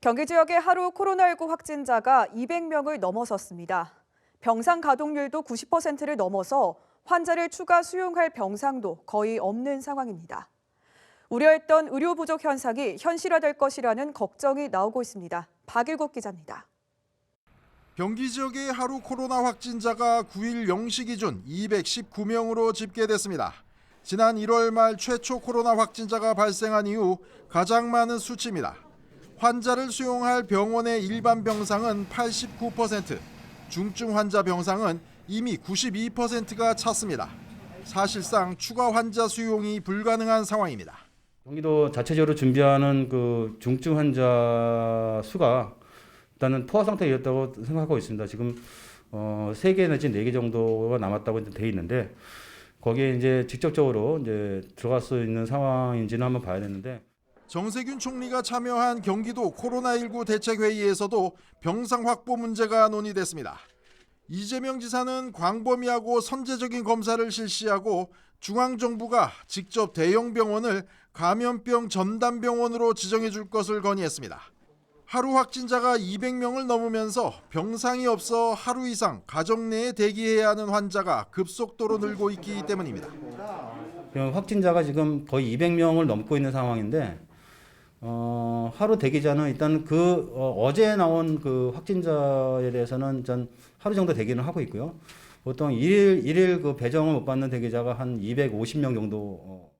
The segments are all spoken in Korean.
경기 지역의 하루 코로나19 확진자가 200명을 넘어섰습니다. 병상 가동률도 90%를 넘어서 환자를 추가 수용할 병상도 거의 없는 상황입니다. 우려했던 의료 부족 현상이 현실화될 것이라는 걱정이 나오고 있습니다. 박일국 기자입니다. 경기 지역의 하루 코로나 확진자가 9일 0시 기준 219명으로 집계됐습니다. 지난 1월 말 최초 코로나 확진자가 발생한 이후 가장 많은 수치입니다. 환자를 수용할 병원의 일반 병상은 89%, 중증 환자 병상은 이미 92%가 찼습니다. 사실상 추가 환자 수용이 불가능한 상황입니다. 경기도 자체적으로 준비하는 그 중증 환자 수가 일단은 포화 상태였다고 생각하고 있습니다. 지금 어, 3개 내지 4개 정도가 남았다고 돼 있는데 거기에 이제 직접적으로 이제 들어갈 수 있는 상황인지는 한번 봐야 되는데 정세균 총리가 참여한 경기도 코로나19 대책회의에서도 병상 확보 문제가 논의됐습니다. 이재명 지사는 광범위하고 선제적인 검사를 실시하고 중앙정부가 직접 대형 병원을 감염병 전담 병원으로 지정해 줄 것을 건의했습니다. 하루 확진자가 200명을 넘으면서 병상이 없어 하루 이상 가정 내에 대기해야 하는 환자가 급속도로 늘고 있기 때문입니다. 그냥 확진자가 지금 거의 200명을 넘고 있는 상황인데 어, 하루 대기자는 일단 그 어, 제 나온 그 확진자에 대해서는 전 하루 정도 대기는 하고 있고요. 보통 일일 일일 그 배정을 못 받는 대기자가 한 250명 정도 어,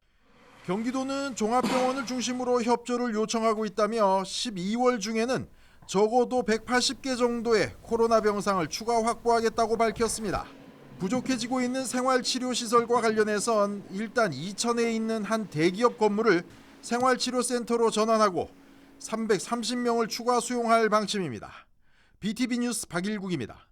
경기도는 종합병원을 중심으로 협조를 요청하고 있다며 12월 중에는 적어도 180개 정도의 코로나 병상을 추가 확보하겠다고 밝혔습니다. 부족해지고 있는 생활치료시설과 관련해선 일단 이천에 있는 한 대기업 건물을 생활치료센터로 전환하고 330명을 추가 수용할 방침입니다. BTV 뉴스 박일국입니다.